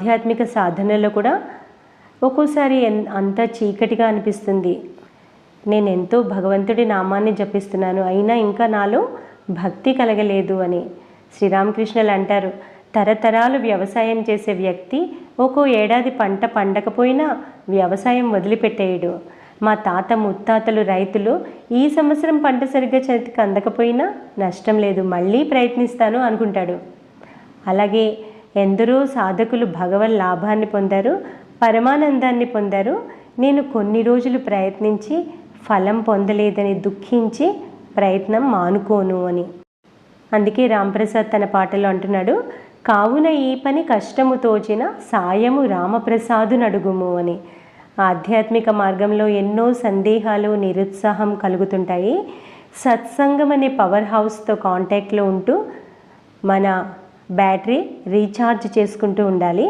ఆధ్యాత్మిక సాధనలో కూడా ఒక్కోసారి అంత చీకటిగా అనిపిస్తుంది. నేను ఎంతో భగవంతుడి నామాన్ని జపిస్తున్నాను అయినా ఇంకా నాలో భక్తి కలగలేదు అని. శ్రీరామకృష్ణులు అంటారు తరతరాలు వ్యవసాయం చేసే వ్యక్తి ఒక్కో ఏడాది పంట పండకపోయినా వ్యవసాయం వదిలిపెట్టేయడు. మా తాత ముత్తాతలు రైతులు ఈ సంవత్సరం పంట సరిగ్గా చేతికి అందకపోయినా నష్టం లేదు మళ్ళీ ప్రయత్నిస్తాను అనుకుంటాడు. అలాగే ఎందరో సాధకులు భగవన్ లాభాన్ని పొందారు పరమానందాన్ని పొందారు. నేను కొన్ని రోజులు ప్రయత్నించి ఫలం పొందలేదని దుఃఖించి ప్రయత్నం మానుకోను అని. అందుకే రాంప్రసాద్ తన పాటలో అంటున్నాడు కావున ఈ పని కష్టము తోచిన సాయము రామప్రసాదు నడుగుము అని. ఆధ్యాత్మిక మార్గంలో ఎన్నో సందేహాలు నిరుత్సాహం కలుగుతుంటాయి. సత్సంగం అనే పవర్ హౌస్తో కాంటాక్ట్లో ఉంటూ మన బ్యాటరీ రీఛార్జ్ చేసుకుంటూ ఉండాలి.